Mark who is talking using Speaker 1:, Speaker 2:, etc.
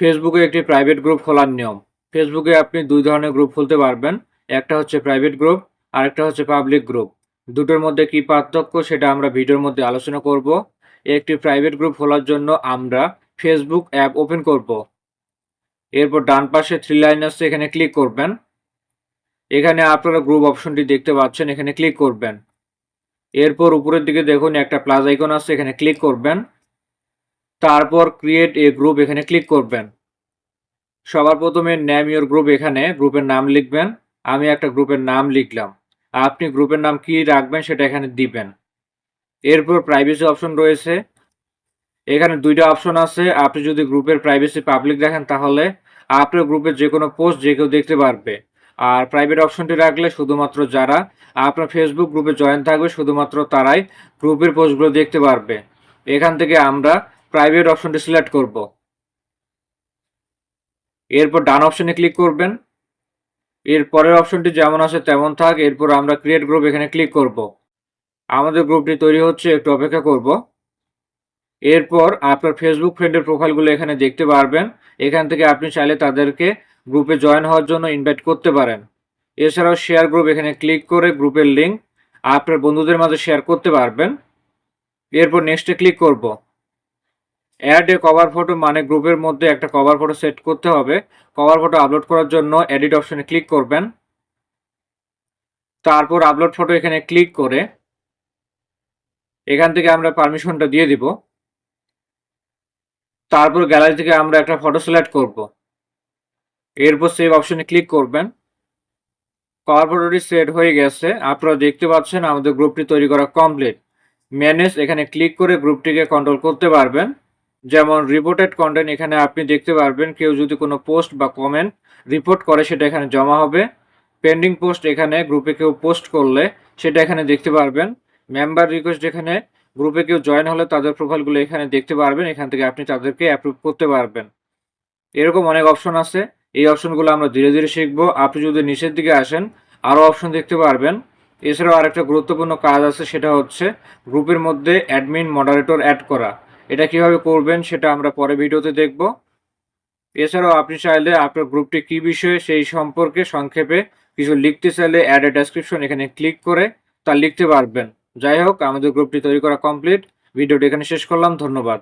Speaker 1: ফেসবুকে একটি private group খোলার নিয়ম। ফেসবুকে আপনি দুই ধরনের গ্রুপ খুলতে পারবেন। একটা হচ্ছে প্রাইভেট গ্রুপ আর একটা হচ্ছে পাবলিক গ্রুপ দুটোর মধ্যে কি পার্থক্য সেটা আমরা ভিডিওর মধ্যে আলোচনা করব। একটি প্রাইভেট গ্রুপ খোলার জন্য আমরা ফেসবুক অ্যাপ ওপেন করব। এরপর ডান পাশে থ্রি লাইন আসছে এখানে ক্লিক করবেন। এখানে আপনারা গ্রুপ অপশনটি দেখতে পাচ্ছেন, এখানে ক্লিক করবেন। এরপর উপরের দিকে দেখুন একটা প্লাস আইকন আছে, এখানে ক্লিক করবেন। তারপর ক্রিয়েট এ গ্রুপ এখানে ক্লিক করবেন। সবার প্রথমে নেম ইওর গ্রুপ এখানে গ্রুপের নাম লিখবেন। আমি একটা গ্রুপের নাম লিখলাম। আপনি গ্রুপের নাম কি রাখবেন সেটা এখানে দিবেন। এরপর প্রাইভেসি অপশন রয়েছে। এখানে দুইটা অপশন আছে। আপনি যদি গ্রুপের প্রাইভেসি পাবলিক রাখেন তাহলে আপনার গ্রুপের যে কোনো পোস্ট যে কেউ দেখতে পারবে। আর প্রাইভেট অপশনটি রাখলে শুধুমাত্র যারা আপনার ফেসবুক গ্রুপে জয়েন থাকবে, শুধুমাত্র তারাই গ্রুপের পোস্টগুলো দেখতে পারবে। এখান থেকে আমরা প্রাইভেট অপশনটি সিলেক্ট করব। এরপর ডান অপশনে ক্লিক করবেন। এর পরের অপশনটি যেমন আছে তেমন থাক, এরপর আমরা ক্রিয়েট গ্রুপ এখানে ক্লিক করব। আমাদের গ্রুপটি তৈরি হচ্ছে, একটু অপেক্ষা করব। এরপর আপনার ফেসবুক ফ্রেন্ডের প্রোফাইলগুলো এখানে দেখতে পারবেন। এখান থেকে আপনি চাইলে তাদেরকে গ্রুপে জয়েন হওয়ার জন্য ইনভাইট করতে পারেন। এছাড়াও শেয়ার গ্রুপ এখানে ক্লিক করে গ্রুপের লিঙ্ক আপনার বন্ধুদের মাঝে শেয়ার করতে পারবেন। এরপর নেক্সটে ক্লিক করব। অ্যাড এ কভার ফটো মানে গ্রুপের মধ্যে একটা কভার ফটো সেট করতে হবে। কভার ফটো আপলোড করার জন্য এডিট অপশনে ক্লিক করবেন। তারপর আপলোড ফটো এখানে ক্লিক করে এখান থেকে আমরা পারমিশনটা দিয়ে দিব। তারপর গ্যালারি থেকে আমরা একটা ফটো সিলেক্ট করব। এরপর সেভ অপশনে ক্লিক করবেন। কভার ফটোটি সেট হয়ে গেছে। আপনারা দেখতে পাচ্ছেন আমাদের গ্রুপটি তৈরি করা কমপ্লিট ম্যানেজ এখানে ক্লিক করে গ্রুপটিকে কন্ট্রোল করতে পারবেন। যেমন রিপোর্টেড কন্টেন্ট এখানে আপনি দেখতে পারবেন, কেউ যদি কোনো পোস্ট বা কমেন্ট রিপোর্ট করে, সেটা এখানে জমা হবে। পেন্ডিং পোস্ট এখানে গ্রুপে কেউ পোস্ট করলে, সেটা এখানে দেখতে পারবেন। মেম্বার রিকোয়েস্ট এখানে গ্রুপে কেউ জয়েন হলে, তাদের প্রোফাইলগুলো এখানে দেখতে পারবেন। এখান থেকে আপনি তাদেরকে অ্যাপ্রুভ করতে পারবেন। এরকম অনেক অপশন আছে। এই অপশনগুলো আমরা ধীরে ধীরে শিখব। আপনি যদি নিচের দিকে আসেন আরও অপশন দেখতে পারবেন। এছাড়াও আরেকটা গুরুত্বপূর্ণ কাজ আছে, সেটা হচ্ছে গ্রুপের মধ্যে অ্যাডমিন মডারেটর অ্যাড করা। এটা কীভাবে করবেন সেটা আমরা পরে ভিডিওতে দেখব। এছাড়াও আপনি চাইলে আপনার গ্রুপটি কি বিষয়ে সেই সম্পর্কে সংক্ষেপে কিছু লিখতে চাইলে অ্যাড এ ডেসক্রিপশন এখানে ক্লিক করে তা লিখতে পারবেন। যাই হোক, আমাদের গ্রুপটি তৈরি করা কমপ্লিট ভিডিওটি এখানে শেষ করলাম, ধন্যবাদ।